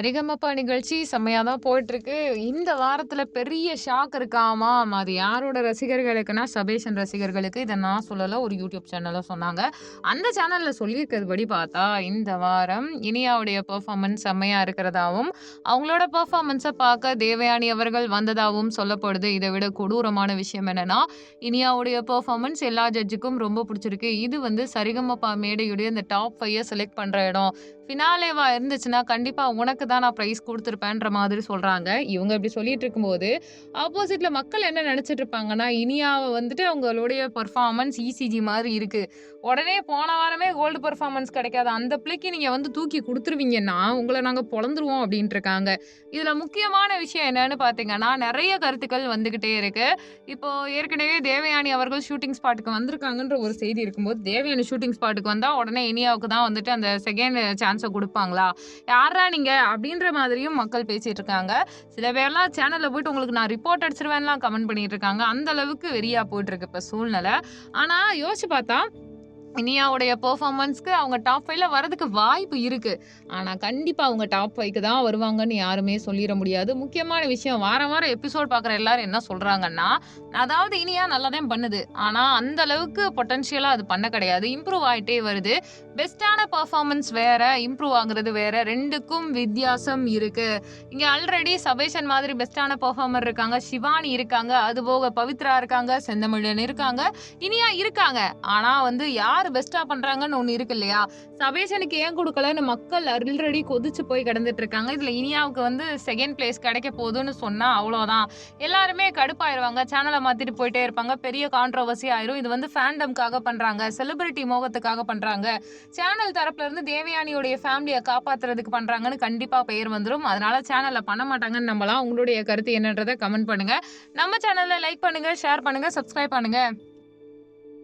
ரிகமப்பா நிகழ்ச்சி செம்மையாக தான் போயிட்டுருக்கு. இந்த வாரத்தில் பெரிய ஷாக் இருக்காமாம். அது யாரோட ரசிகர்களுக்குன்னா, சபேஷன் ரசிகர்களுக்கு. இதை நான் சொல்லலை ஒரு யூடியூப் சேனலில் சொன்னாங்க. அந்த சேனலில் சொல்லியிருக்கிறதுபடி பார்த்தா, இந்த வாரம் இனியாவுடைய பெர்ஃபார்மன்ஸ் செம்மையாக இருக்கிறதாவும், அவங்களோட பர்ஃபாமன்ஸை பார்க்க தேவயானி அவர்கள் வந்ததாகவும் சொல்லப்படுது. இதை விட கொடூரமான விஷயம் என்னென்னா இனியாவுடைய பெர்ஃபார்மன்ஸ் எல்லா ஜட்ஜுக்கும் ரொம்ப பிடிச்சிருக்கு இது வந்து சரிகமப்பா மேடையுடைய இந்த டாப் ஃபைவை செலக்ட் பண்ணுற இடம். ஃபினாலேவா இருந்துச்சுன்னா, கண்டிப்பாக உனக்கு தான் நான் ப்ரைஸ் கொடுத்துருப்பேன்ற மாதிரி சொல்கிறாங்க இவங்க இப்படி சொல்லிட்டு இருக்கும்போது, ஆப்போசிட்ல மக்கள் என்ன நினச்சிட்டு இருப்பாங்கன்னா, இனியாவை வந்துட்டு அவங்களுடைய பர்ஃபார்மன்ஸ் இசிஜி மாதிரி இருக்கு. உடனே போன வாரமே கோல்டு பர்ஃபார்மன்ஸ் கிடைக்காது அந்த பிள்ளைக்கு நீங்க வந்து தூக்கி கொடுத்துருவீங்கன்னா உங்களை நாங்கள் பொழந்துருவோம் அப்படின்ட்டு இருக்காங்க. இதில் முக்கியமான விஷயம் என்னன்னு பார்த்தீங்கன்னா, நிறைய கருத்துக்கள் வந்துகிட்டே இருக்கு. இப்போ ஏற்கனவே தேவயானி அவர்கள் ஷூட்டிங் ஸ்பாட்டுக்கு வந்திருக்காங்கன்ற ஒரு செய்தி இருக்கும்போது, தேவயானி ஷூட்டிங் ஸ்பாட்டுக்கு வந்தால் உடனே இனியாவுக்கு தான் வந்துட்டு அந்த செகண்ட் சான்ஸை கொடுப்பாங்களா யாரா நீங்கள் அப்படின்ற மாதிரியும் மக்கள் பேசிட்டு இருக்காங்க. சில பேர்லாம் சேனல்ல போயிட்டு உங்களுக்கு நான் ரிப்போர்ட் அடிச்சிருவேன்லாம் கமெண்ட் பண்ணிட்டு இருக்காங்க. அந்த அளவுக்கு வெறியா போயிட்டுருக்கு இப்ப சூழ்நிலை. ஆனா யோசிச்சு பார்த்தா, இனியாவுடைய பெர்ஃபார்மன்ஸ்க்கு அவங்க டாப் ஃபைவ்ல வரதுக்கு வாய்ப்பு இருக்கு. ஆனா கண்டிப்பா அவங்க டாப் ஃபைவ்க்கு தான் வருவாங்கன்னு யாருமே சொல்லிட முடியாது. முக்கியமான விஷயம் வாரம் வாரம் எபிசோட் பார்க்குற எல்லாரும் என்ன சொல்றாங்கன்னா, அதாவது இனியா நல்லா தான் பண்ணுது. ஆனா அந்த அளவுக்கு பொட்டன்ஷியலா அது பண்ண கிடையாது. இம்ப்ரூவ் ஆயிட்டே வருது. பெஸ்ட்டான பர்ஃபார்மன்ஸ் வேற, இம்ப்ரூவ் ஆகுறது வேற. ரெண்டுக்கும் வித்தியாசம் இருக்கு. இங்க ஆல்ரெடி சபேஷன் மாதிரி பெஸ்ட்டான பர்ஃபார்மர் இருக்காங்க. ஷிவானி இருக்காங்க. அது போக பவித்ரா இருக்காங்க. செந்தமிழன் இருக்காங்க. இனியா இருக்காங்க. ஆனா வந்து யார் பெஸ்ட்டா பண்றாங்கன்னு ஒண்ணு இருக்கு இல்லையா? சபேஷனுக்கு ஏன் கொடுக்கலன்னு மக்கள் ஆல்ரெடி கொதிச்சு போய் கிடந்துட்டு இருக்காங்க. இதுல இனியாவுக்கு வந்து செகண்ட் பிளேஸ் கிடைக்க போதுன்னு சொன்னா அவ்வளவுதான் எல்லாருமே கடுப்பாயிருவாங்க. சேனலை மாத்திட்டு போயிட்டே இருப்பாங்க. பெரிய கான்ட்ரவர்சி ஆயிரும். இது வந்து ஃபேண்டம்க்காக பண்றாங்க. செலிபிரிட்டி மோகத்துக்காக பண்றாங்க. சேனல் தரப்புல இருந்து தேவயானியோடைய ஃபேமிலியை காப்பாத்துறதுக்கு பண்றாங்கன்னு கண்டிப்பா பெயர் வந்துடும் அதனால சேனல்ல பண்ண மாட்டாங்கன்னு நம்பலாம். உங்களுடைய கருத்து என்னன்றத கமெண்ட் பண்ணுங்க. நம்ம சேனல்ல லைக் பண்ணுங்க, ஷேர் பண்ணுங்க, சப்ஸ்கிரைப் பண்ணுங்க.